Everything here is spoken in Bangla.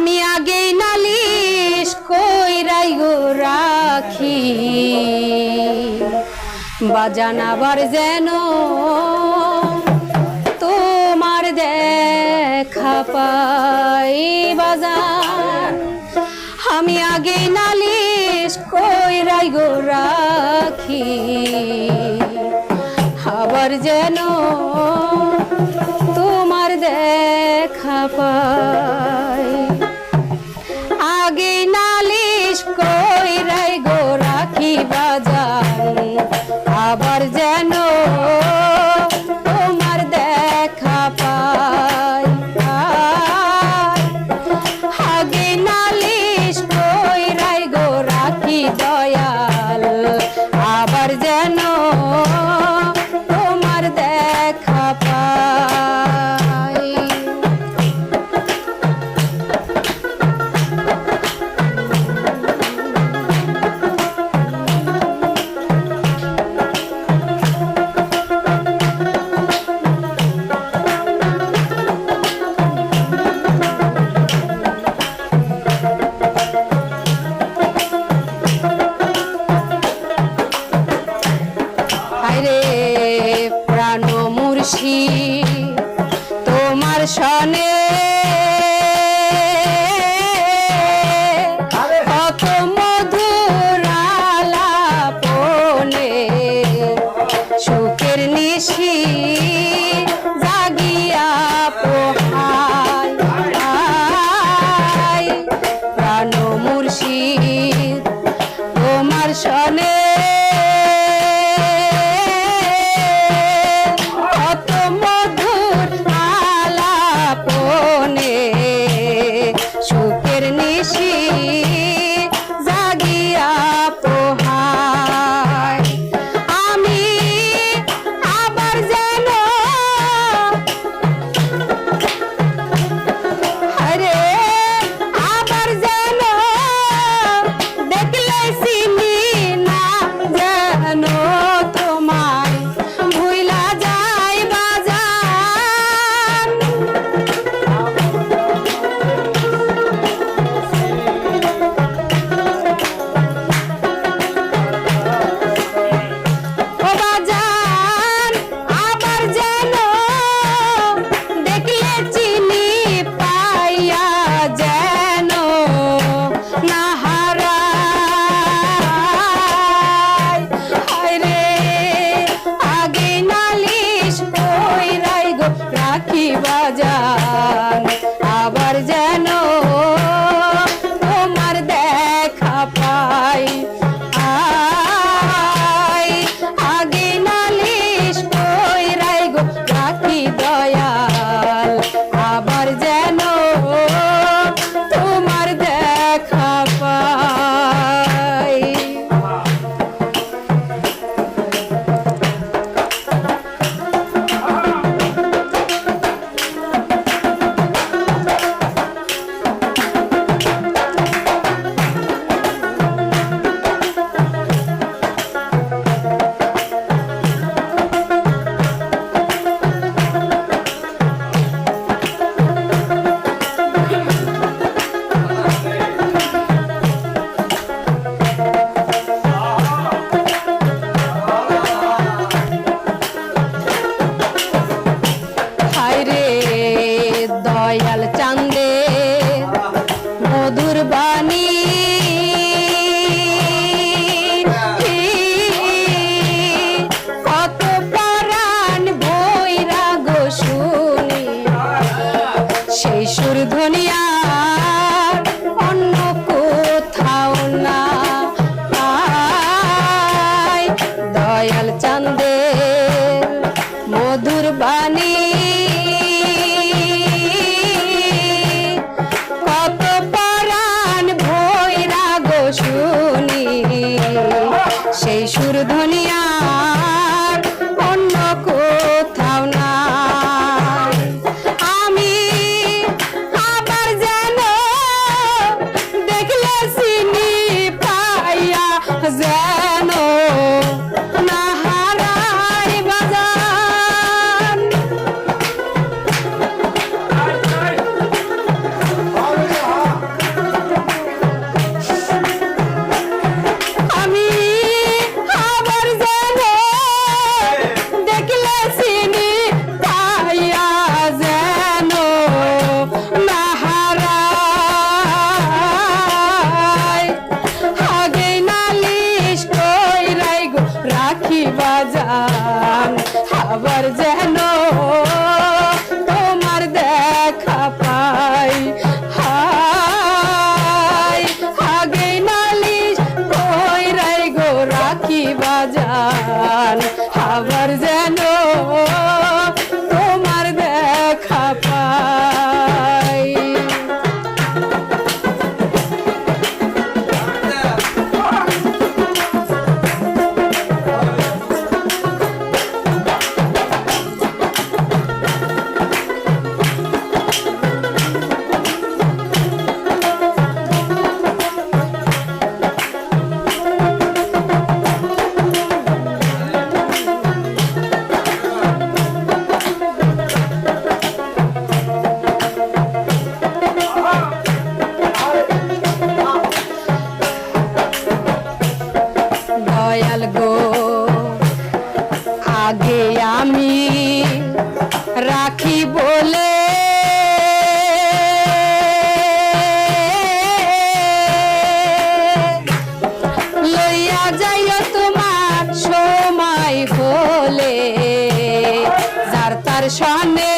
আমি আগে নালিশ কইরাই গো রাখি। বাজানাবার যেন তোমার দেখা পাই বাজান আমি আগে নালিশ কইরাই গো রাখি। আবার যেন তোমার দেখা পাই। 心。রাজা। মধুর বাণী শুনি। সেই সুর ধনিয়া আবার যেন রাখি বলে। লইয়া যাইও তোমার সময় হলে যার তার সনে